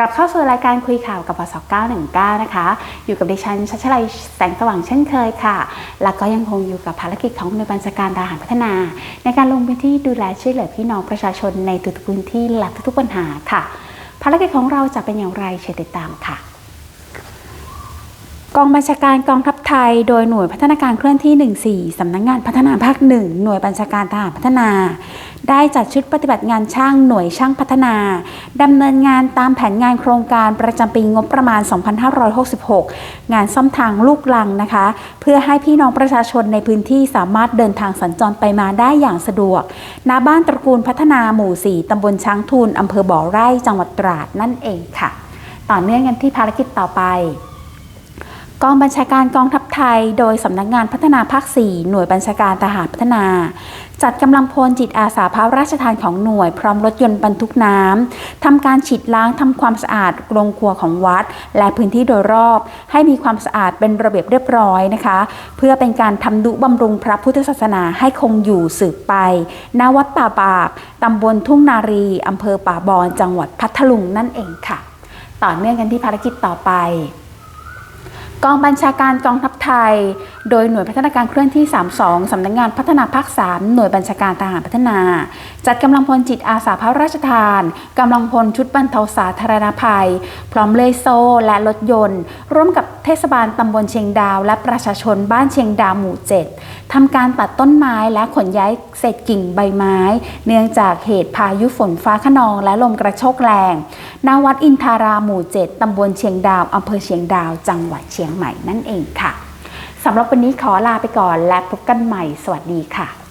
กลับเข้าสู่รายการคุยข่าวกับปส919 นะคะ อยู่กับดิฉันชัชลัยแสงสว่างเช่นเคยค่ะ แล้วก็ยังคงอยู่กับภารกิจของหน่วยบัญชาการทหารพัฒนา ในการลงพื้นที่ดูแลช่วยเหลือพี่น้องประชาชนในทุกๆพื้นที่และทุกๆปัญหาค่ะ ภารกิจของเราจะเป็นอย่างไรเชิญติดตามค่ะ กองบัญชาการกองทัพไทย โดยหน่วยพัฒนาการเคลื่อนที่ 14 สำนักงงานพัฒนาภาคหนึ่งหน่วยบัญชาการทหารพัฒนา ได้จัดชุดปฏิบัติงานช่างหน่วยช่างพัฒนาดำเนินงานตามแผนงานโครงการประจำปีงบประมาณ 2566 งานซ่อมทางลูกลังนะคะ เพื่อให้พี่น้องประชาชนในพื้นที่สามารถเดินทางสัญจรไปมาได้อย่างสะดวกณบ้านตระกูลพัฒนาหมู่ 4ตำบลช้างทูลอำเภอบ่อไร่จังหวัดตราดนั่นเองค่ะ ต่อเนื่องกันที่ภารกิจต่อไป กองบัญชาการกองทัพไทย โดยสำนักงานพัฒนาภาค 4 หน่วยบัญชาการทหารพัฒนา จัดกำลังพลจิตอาสาพระราชทานของหน่วยพร้อมรถยนต์บรรทุกน้ำทำการฉีดล้างทำความสะอาดโรงครัวของวัด และพื้นที่โดยรอบ ให้มีความสะอาดเป็นระเบียบเรียบร้อยนะคะ เพื่อเป็นการทำนุบำรุงพระพุทธศาสนาให้คงอยู่สืบไปณวัดป่าบากตำบลทุ่งนารีอำเภอป่าบอนจังหวัดพัทลุงนั่นเองค่ะ ต่อเนื่องกันที่ภารกิจต่อไป กองบัญชาการกองทัพไทย โดยหน่วยพัฒนาการเคลื่อนที่ 32 สำนักงงานพัฒนาภาค 3 หน่วยบัญชาการทหารพัฒนา จัดกำลังพลจิตอาสาพระราชทานกำลังพลชุดบรรเทาสาธารณภัย พร้อมเลโซ่และรถยนต์ ร่วมกับเทศบาลตำบลเชียงดาว และประชาชนบ้านเชียงดาวหมู่ 7ทำการตัดต้นไม้และขนย้ายเศษกิ่งใบไม้ เนื่องจากเหตุพายุฝนฟ้าขนองและลมกระโชกแรง ณวัดอินทาราหมู่ 7 ตำบลเชียงดาว อำเภอเชียงดาว จังหวัดเชียงใหม่นั่นเองค่ะ สำหรับวันนี้ขอลาไปก่อนและพบกันใหม่ สวัสดีค่ะ